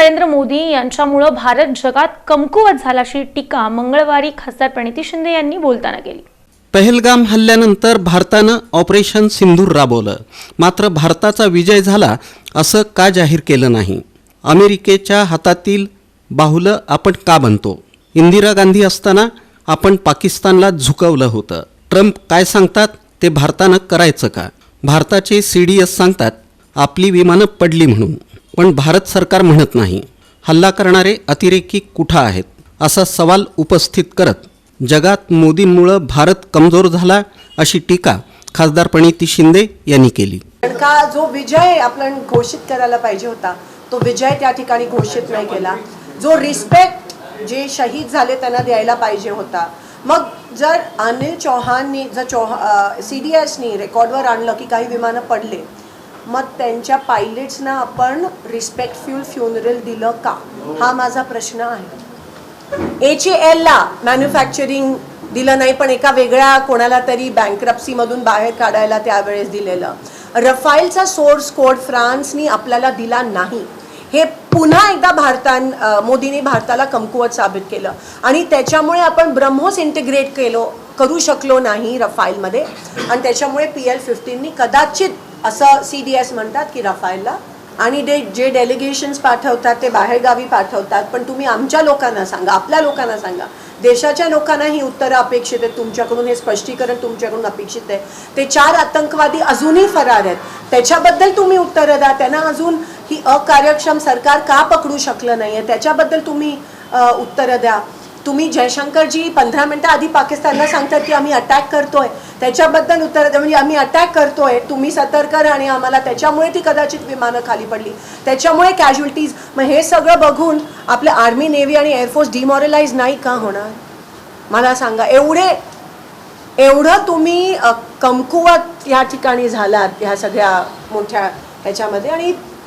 नरेंद्र मोदी यांच्यामुळं भारत जगात कमकुवत झाल्याची टीका मंगळवारी खासदार प्रणिती शिंदे यांनी बोलताना केली. पहलगाम हल्ल्यानंतर भारतानं ऑपरेशन सिंधूर राबवलं. मात्र भारताचा विजय झाला असं का जाहीर केलं नाही? अमेरिकेच्या हातातील बाहुलं आपण का बनतो? इंदिरा गांधी असताना आपण पाकिस्तानला झुकवलं होतं. ट्रम्प काय सांगतात ते भारतानं करायचं का? भारताचे सी डी एस सांगतात आपली विमानं पडली म्हणून. पण भारत सरकार म्हणत नाही. हल्ला करणारे अतिरेकी कुठं आहेत? असा सवाल उपस्थित करत जगात मोदींमुळं भारत कमजोर झाला अशी टीका खासदार प्रणिती शिंदे यांनी केली. का जो विजय आपण घोषित करायला पाहिजे होता तो विजय त्या ठिकाणी घोषित नाही केला. जो रिस्पेक्ट जे शहीद झाले त्यांना द्यायला पाहिजे होता. मग जर अनिल चौहाननी जर चौहा सी डी एसनी रेकॉर्डवर आणलं की काही विमानं पडले मग त्यांच्या पायलट्सना आपण रिस्पेक्टफुल फ्युनरल दिलं का? हा माझा प्रश्न आहे. एच एलला मॅन्युफॅक्चरिंग दिलं नाही पण एका वेगळ्या कोणाला तरी बँकरप्सीमधून बाहेर काढायला त्यावेळेस दिलेलं. रफाईलचा सोर्स कोड फ्रान्सनी आपल्याला दिला नाही. हे पुन्हा एकदा भारतान मोदींनी भारताला कमकुवत साबित केलं. आणि त्याच्यामुळे आपण ब्रह्मोस इंटिग्रेट केलो करू शकलो नाही रफाईलमध्ये आणि त्याच्यामुळे पी एल फिफ्टीननी कदाचित असं सी डी एस म्हणतात की रफायलला. आणि डे जे डेलिगेशन्स पाठवतात ते बाहेरगावी पाठवतात. पण तुम्ही आमच्या लोकांना सांगा आपल्या लोकांना सांगा. देशाच्या लोकांना ही उत्तरं अपेक्षित आहेत. तुमच्याकडून हे स्पष्टीकरण तुमच्याकडून अपेक्षित आहे. ते चार आतंकवादी अजूनही फरार आहेत. त्याच्याबद्दल तुम्ही उत्तरं द्या. त्यांना अजून ही अकार्यक्षम सरकार का पकडू शकलं नाही आहे त्याच्याबद्दल तुम्ही उत्तरं द्या. तुम्ही जयशंकरजी पंधरा मिनटं आधी पाकिस्तानला सांगतात की आम्ही अटॅक करतोय. त्याच्याबद्दल उत्तर म्हणजे आम्ही अटॅक करतोय. तुम्ही सतर्क करा आणि आम्हाला त्याच्यामुळे ती कदाचित विमानं खाली पडली. त्याच्यामुळे कॅज्युअल्टीज मग हे सगळं बघून आपलं आर्मी नेव्ही आणि एअरफोर्स डिमॉरलाइज नाही का होणार? मला सांगा. एवढे एवढं तुम्ही कमकुवत या ठिकाणी झालात ह्या सगळ्या मोठ्या ह्याच्यामध्ये. आणि